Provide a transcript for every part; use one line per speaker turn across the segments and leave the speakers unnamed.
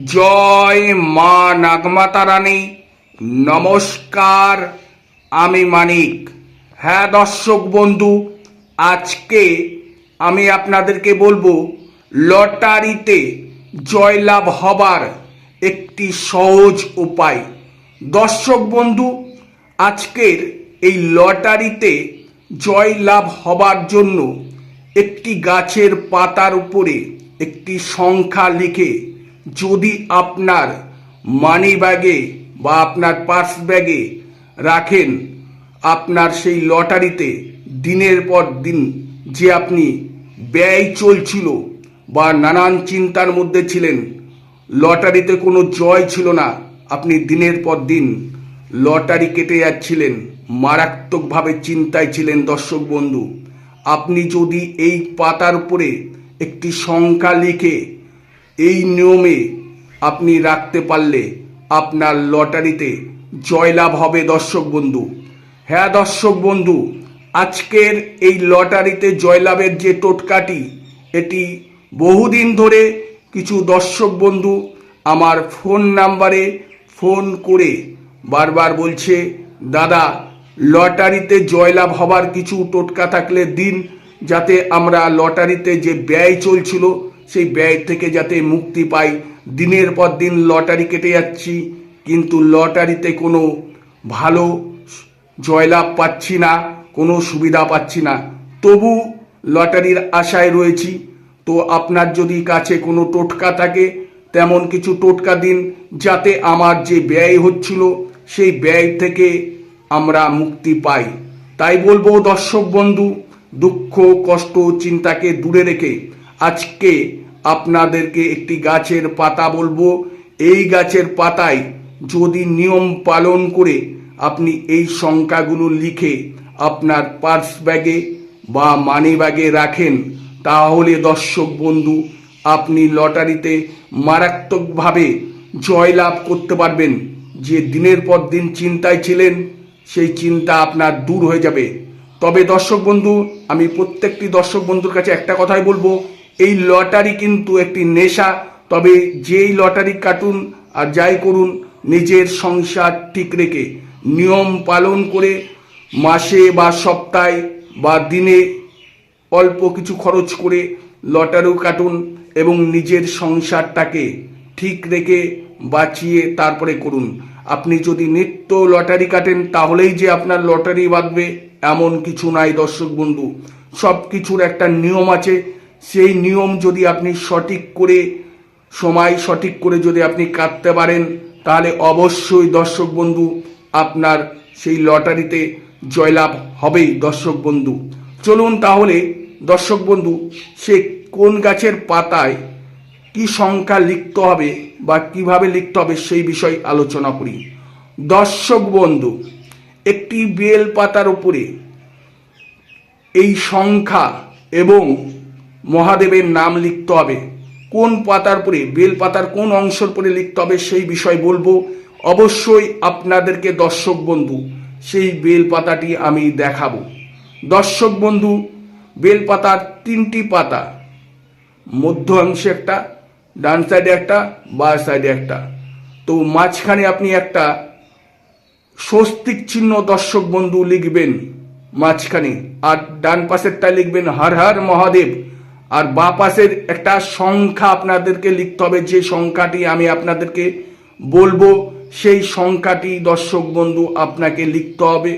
জয় মা নাগমাতা রানী নমস্কার, আমি মানিক। হ্যাঁ দর্শক বন্ধু, আজকে আমি আপনাদেরকে বলব, লটারিতে জয়লাভ হবার একটি সহজ উপায়। দর্শক বন্ধু, আজকের এই লটারিতে জয়লাভ হবার জন্য একটি গাছের পাতার উপরে একটি সংখ্যা লিখে যদি আপনার মানি ব্যাগে বা আপনার পার্স ব্যাগে রাখেন, আপনার সেই লটারিতে দিনের পর দিন যে আপনি ব্যয় চলছিল বা নানান চিন্তার মধ্যে ছিলেন, লটারিতে কোনো জয় ছিল না, আপনি দিনের পর দিন লটারি কেটে যাচ্ছিলেন, মারাত্মকভাবে চিন্তায় ছিলেন দর্শক বন্ধু। আপনি যদি এই পাতার উপরে একটি সংখ্যা লিখে এই নিয়মে আপনি রাখতে পারলে আপনার লটারিতে জয়লাভ হবে, দর্শক বন্ধু। হ্যাঁ দর্শক বন্ধু, আজকের এই লটারিতে জয়লাভের যে টোটকাটি, এটি বহুদিন ধরে কিছু দর্শক বন্ধু আমার ফোন নাম্বারে ফোন করে বারবার বলছে, দাদা, লটারিতে জয়লাভ হবার কিছু টোটকা থাকলে দিন যাতে আমরা লটারিতে যে ব্যয় চলছিল সেই ব্যয় থেকে যাতে মুক্তি পাই। দিনের পর দিন লটারি কেটে যাচ্ছি, কিন্তু লটারিতে কোনো ভালো জয়লাভ পাচ্ছি না, কোনো সুবিধা পাচ্ছি না। তবু লটারির আশায় রয়েছি। তো আপনার যদি কাছে কোনো টোটকা থাকে, তেমন কিছু টোটকা দিন, যাতে আমার যে ব্যয় হচ্ছিল, সেই ব্যয় থেকে আমরা মুক্তি পাই। তাই বলব দর্শক বন্ধু, দুঃখ, কষ্ট, চিন্তাকে দূরে রেখে আজকে আপনাদেরকে একটি গাছের পাতা বলব। এই গাছের পাতায় যদি নিয়ম পালন করে আপনি এই সংখ্যাগুলো লিখে আপনার পার্স ব্যাগে বা মানি ব্যাগে রাখেন, তাহলে দর্শক বন্ধু, আপনি লটারিতে মারাত্মকভাবে জয়লাভ করতে পারবেন। যে দিনের পর দিন চিন্তায় ছিলেন, সেই চিন্তা আপনার দূর হয়ে যাবে। তবে দর্শক বন্ধু, আমি প্রত্যেকটি দর্শক বন্ধুর কাছে একটা কথাই বলব এই লটারি কিন্তু একটি নেশা। তবে যেই লটারি কাটুন আর যাই করুন, নিজের সংসার ঠিক রেখে, নিয়ম পালন করে মাসে বা সপ্তাহে বা দিনে অল্প কিছু খরচ করে লটারিও কাটুন এবং নিজের সংসারটাকে ঠিক রেখে বাঁচিয়ে তারপরে করুন। আপনি যদি নিত্য লটারি কাটেন, তাহলেই যে আপনার লটারি বাঁধবে এমন কিছু নাই দর্শক বন্ধু। সব কিছুর একটা নিয়ম আছে সেই নিয়ম যদি আপনি সঠিক করে, সময় সঠিক করে যদি আপনি কাটতে পারেন, তাহলে অবশ্যই দর্শক বন্ধু, আপনার সেই লটারিতে জয়লাভ হবেই দর্শক বন্ধু। চলুন তাহলে দর্শক বন্ধু, সে কোন গাছের পাতায় কি সংখ্যা লিখতে হবে বা কীভাবে লিখতে হবে সেই বিষয় আলোচনা করি। দর্শক বন্ধু, একটি বেল পাতার উপরে এই সংখ্যা এবং মহাদেবের নাম লিখতে হবে। কোন পাতার পরে, বেল পাতার কোন অংশের পরে লিখতে হবে সেই বিষয় বলব। অবশ্যই আপনাদেরকে দর্শক বন্ধু, সেই বেল পাতাটি আমি দেখাবো। দর্শক বন্ধু, বেল পাতার তিনটি পাতা। মধ্য অংশে একটা, ডান সাইডে একটা, বা সাইডে একটা। তো মাঝখানে আপনি একটা স্বস্তিক চিহ্ন দর্শক বন্ধু লিখবেন মাঝখানে, আর ডান পাশেরটা লিখবেন, হর হর মহাদেব। আর বা পাশের একটা সংখ্যা আপনাদেরকে লিখতে হবে, যে সংখ্যাটি আমি আপনাদেরকে বলব, সেই সংখ্যাটি দর্শক বন্ধু আপনাকে লিখতে হবে।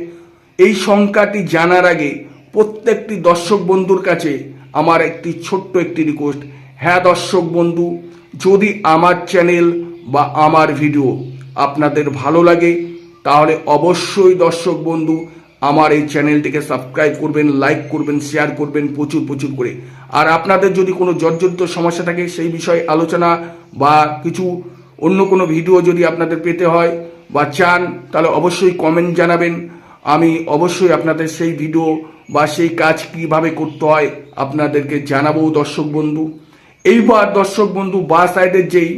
এই সংখ্যাটি জানার আগে প্রত্যেকটি দর্শক বন্ধুর কাছে আমার একটি ছোট্ট একটি রিকোয়েস্ট হ্যাঁ দর্শক বন্ধু, যদি আমার চ্যানেল বা আমার ভিডিও আপনাদের ভালো লাগে, তাহলে অবশ্যই দর্শক বন্ধু আমার এই চ্যানেলটিকে সাবস্ক্রাইব করবেন লাইক করবেন শেয়ার করবেন প্রচুর প্রচুর করে। আর আপনাদের যদি কোনো জর্জরিত সমস্যা থাকে, সেই বিষয়ে আলোচনা বা কিছু অন্য কোনো ভিডিও যদি আপনাদের পেতে হয় বা চান, তাহলে অবশ্যই কমেন্ট জানাবেন। আমি অবশ্যই আপনাদের সেই ভিডিও বা সেই কাজ কীভাবে করতে হয় আপনাদেরকে জানাব, দর্শক বন্ধু। এইবার দর্শক বন্ধু, বা সাইডের যেই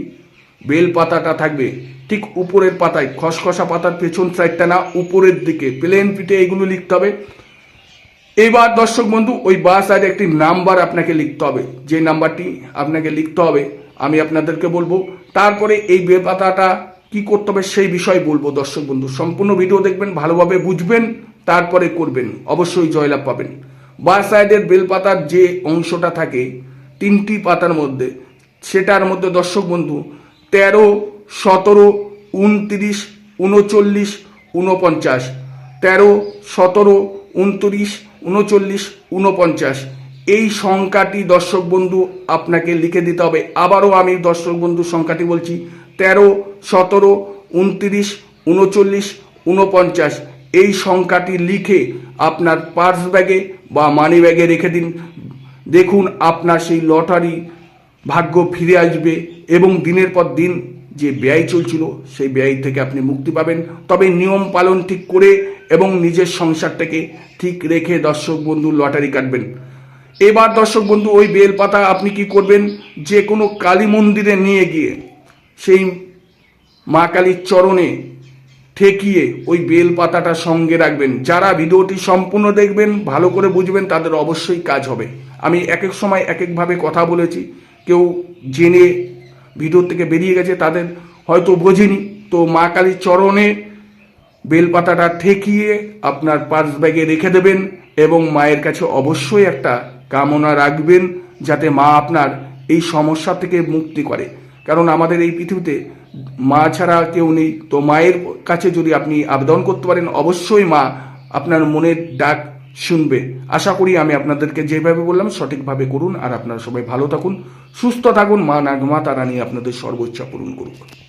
বেল পাতাটা থাকবে ঠিক উপরের পাতায়, খসখসা পাতার পেছন সাইডটা না, উপরের দিকে প্লেন পিঠে এগুলো লিখতে হবে। এবার দর্শক বন্ধু, ওই বা সাইডে একটি নাম্বার আপনাকে লিখতে হবে। যে নাম্বারটি আপনাকে লিখতে হবে, আমি আপনাদেরকে বলব, তারপরে এই বেলপাতাটা কি করতে হবে সেই বিষয় বলব দর্শক বন্ধু। সম্পূর্ণ ভিডিও দেখবেন, ভালোভাবে বুঝবেন, তারপরে করবেন, অবশ্যই জয়লাভ পাবেন। বা সাইডের বেলপাতার যে অংশটা থাকে, তিনটি পাতার মধ্যে, সেটার মধ্যে দর্শক বন্ধু, তেরো সতেরো, উনত্রিশ, উনচল্লিশ, উনপঞ্চাশ। তেরো, সতেরো, উনত্রিশ, উনচল্লিশ, উনপঞ্চাশ। এই সংখ্যাটি দর্শক বন্ধু আপনাকে লিখে দিতে হবে। আবারও আমি দর্শক বন্ধু সংখ্যাটি বলছি। তেরো, সতেরো, উনত্রিশ, উনচল্লিশ, উনপঞ্চাশ। এই সংখ্যাটি লিখে আপনার পার্স ব্যাগে বা মানি ব্যাগে রেখে দিন। দেখুন আপনার সেই লটারি ভাগ্য ফিরে আসবে এবং দিনের পর দিন যে ব্যয় চলছিল, সেই ব্যয় থেকে আপনি মুক্তি পাবেন। তবে নিয়ম পালন ঠিক করে এবং নিজের সংসারটাকে ঠিক রেখে দর্শক বন্ধু লটারি কাটবেন। এবার দর্শক বন্ধু, ওই বেলপাতা আপনি কি করবেন? যে কোনো কালী মন্দিরে নিয়ে গিয়ে সেই মা কালীর চরণে ঠেকিয়ে ওই বেল পাতাটা সঙ্গে রাখবেন। যারা ভিডিওটি সম্পূর্ণ দেখবেন, ভালো করে বুঝবেন, তাদের অবশ্যই কাজ হবে। আমি এক এক সময় এক একভাবে কথা বলেছি। কেউ জেনে ভিডিও থেকে বেরিয়ে গেছে, তাদের হয়তো বোঝেনি। তো মা কালীর চরণে বেলপাতাটা ঠেকিয়ে আপনার পার্স ব্যাগে রেখে দেবেন এবং মায়ের কাছে অবশ্যই একটা কামনা রাখবেন যাতে মা আপনার এই সমস্যা থেকে মুক্তি করে। কারণ আমাদের এই পৃথিবীতে মা ছাড়া কেউ নেই। তো মায়ের কাছে যদি আপনি আবেদন করতে পারেন, অবশ্যই মা আপনার মনের ডাক শুনবে। আশা করি আমি আপনাদেরকে যেভাবে বললাম সঠিকভাবে করুন, আর আপনারা সবাই ভালো থাকুন, সুস্থ থাকুন, মা নাগমা তারা নিয়ে আপনাদের সর্বোচ্চ পূরণ করুক।